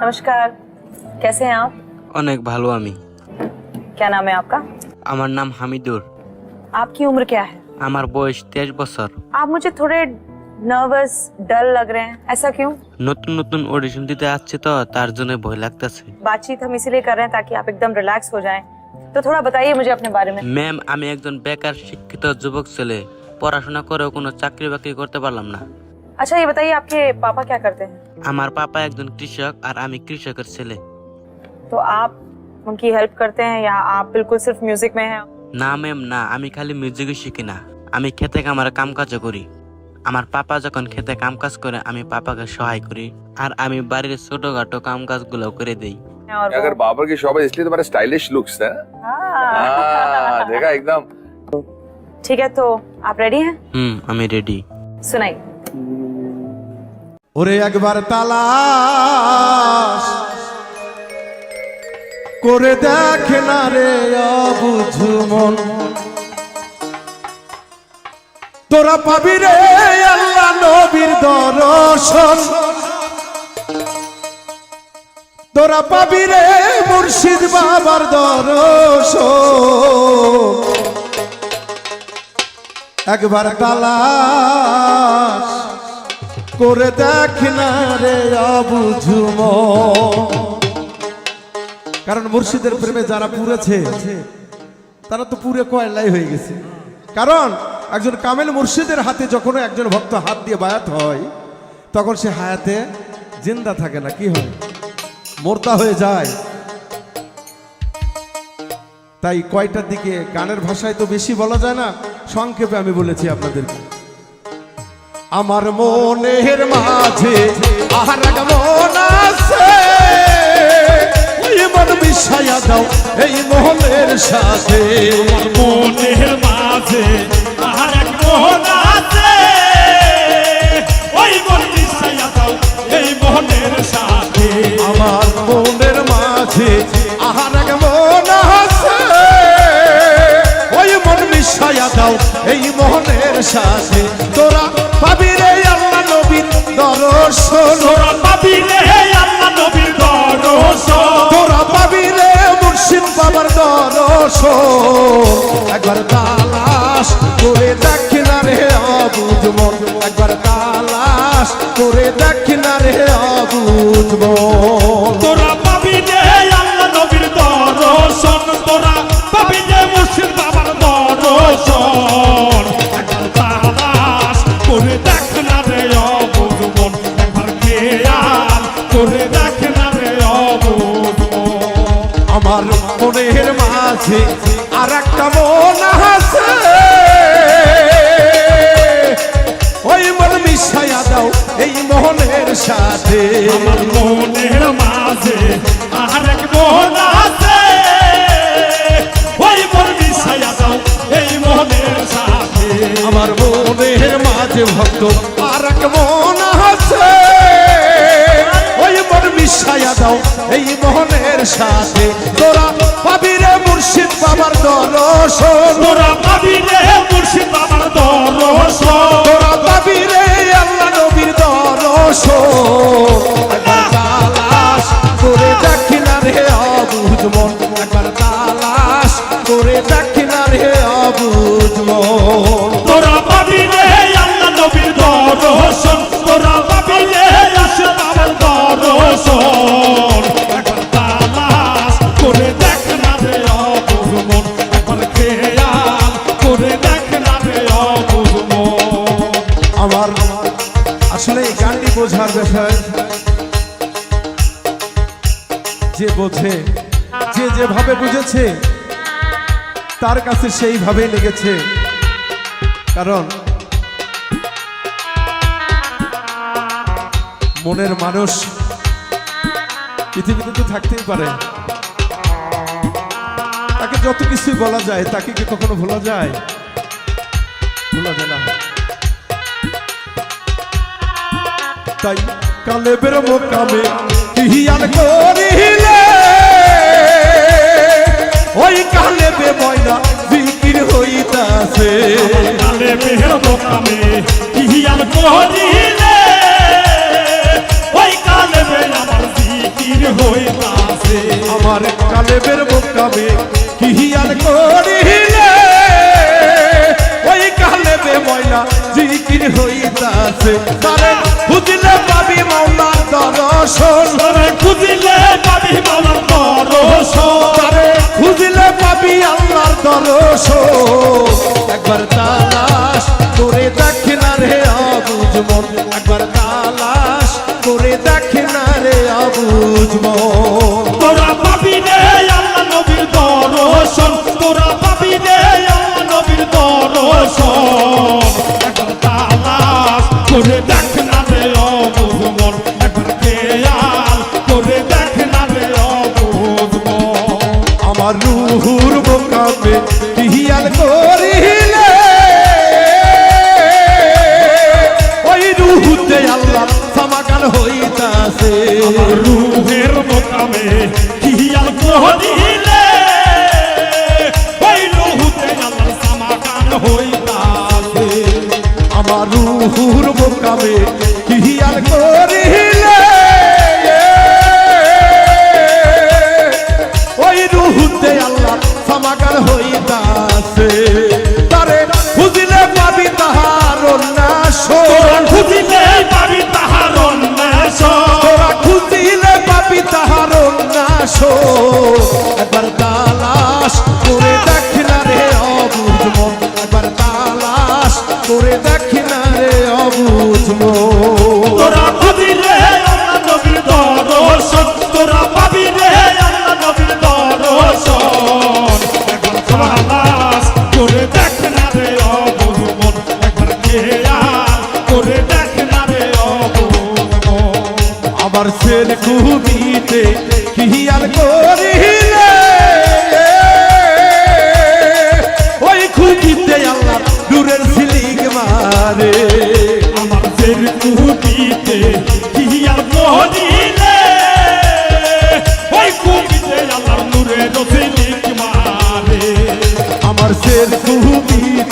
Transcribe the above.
नमस्कार कैसे हैं आप অনেক ভালো আমি क्या नाम है आपका আমার নাম হামিদুর आपकी उम्र क्या है আমার বয়স তেইশ বছর आप मुझे थोड़े नर्वस डल लग रहे हैं ऐसा क्यों নতুন নতুন অডিশন দিতে আসছে তো তার জন্য ভয় লাগতেছে बातचीत हम इसीलिए कर रहे हैं ताकि आप एकदम रिलैक्स हो जाएं तो थोड़ा बताइए मुझे अपने बारे में ম্যাম আমি একজন বেকার শিক্ষিত যুবক ছেলে পড়াশোনা করেও কোনো চাকরি বাকরি করতে পারলাম না अच्छा ये बताइए आपके पापा क्या करते हैं আমার পাপা একজন কৃষক আর আমি কৃষকের ছেলে तो आप उनकी हेल्प करते हैं या आप बिल्कुल सिर्फ म्यूजिक में हैं না ম্যাম না আমি খালি মিউজিকই শিখি না আমি খেতে কামার কাম কাজও করি আমার পাপা যখন খেতে কাম কাজ করে আমি পাপাকে সহায় করি আর আমি বাড়ির ছোটখাটো কাম কাজগুলো করে দেই और वो- अगर बाबर की शॉप है इसलिए तुम्हारे स्टाइलिश लुक्स है हाँ। हाँ, देखा एकदम ठीक है तो आप रेडी हैं হুম আমি রেডি सुनाइए ওরে একবার তালাশ করে দেখ না রে অবুঝু মন। তোরা পাবি রে আল্লাহ নবীর দর্শন। তোরা পাবি রে মুর্শিদ বাবার দর্শন। একবার তালাশ করে দেখ না রে অবুঝুম কারণ মুর্শিদের প্রেমে যারা পুরেছে, তারা তো পুরে কয়লাই হয়ে গেছে। কারণ একজন কামেল মুর্শিদের হাতে যখন একজন ভক্ত হাত দিয়ে বায়াত হয়, তখন সে হায়াতে জিন্দা থাকে না, কি হয়? মোর্তা হয়ে যায়। তাই কয়টার দিকে গানের ভাষায় তো বেশি বলা যায় না, সংক্ষেপে আমি বলেছি আপনাদেরকে। আমার মনের মাঝে এক মন আছে। ওই মন মিশাইয়া দাও এই মোহনের সাথে। মনের মাঝে আর এক মোহন আছে। ওই মন মিশাইয়া দাও এই মোহনের সাথে। আমার মনের মাঝে এক মন আছে। ওই মন দাও এই মোহনের সাথে। মন তোরা পাবি রে আল্লাহ নবীর দর্শন তোরা পাবি রে মুর্শিদ বাবার দর্শন। একবার তালাশ করে দেখ না রে অবুঝ মন একবার খেয়াল করে দেখ না রে আমার মনের মাঝে আর একটা মন আছে। এই মোহনের সাথে। আমার মনের মাঝে আর এক মন আছে। ওই মন মিশাইয়া দাও এই মনের সাথে। আমার মনের মাঝে ভক্ত আর এক মন আছে। ওই মন মিশাইয়া দাও এই মোহনের সাথে। তোরা পাবি রে মুর্শিদ বাবার দর্শন। তোরা পাবি রে মুর্শিদ বাবার দর্শন। তোরা আমার। আসলে এই গানটি বোঝার বিষয়, যে বোঝে, যে যেভাবে বুঝেছে, তার কাছে সেইভাবেই লেগেছে। কারণ, মনের মানুষ পৃথিবীতে তো থাকতেই পারে। তাকে যত কিছুই বলা যায়, তাকে কি কখনো ভোলা যায়? ভোলা যায় না। তাই কালেবের মোকামে হিয়াল করিলে। ওই কালেবে ময়না বিক্রি হইতাছে। কালেবের মোকামে হিয়াল করিলে। ওই কালেবে আমার বিক্রি হইতাছে। আমার কালেবের মোকামে হিয়াল করিলে। ওই কালেবে ময়না জিকির হইতাছে। খুঁজলে পাবি মাওলার দরশন। তবে খুঁজলে পাবি বাবার দরশন। তারে খুঁজলে পাবি আল্লাহর দর্শন। রুহের মোকামে হিয়াল দিলে ওই রুহুতে আমার সমাগান হইতাছে। আমার রুহুর বোকাবে মন তোরা পাবি রে আল্লাহ নবীর দর্শন। তোরা পাবি রে আল্লাহ নবীর দর্শন। একবার তালাশ করে দেখ না রে অবুঝ মন। একবার খেয়াল করে দেখ না রে অবুঝ মন। আমার সের কুবিতে হিয়াল করিলে? ওই খুবিতে আল্লাহ দূরের আল্লাহর নূরে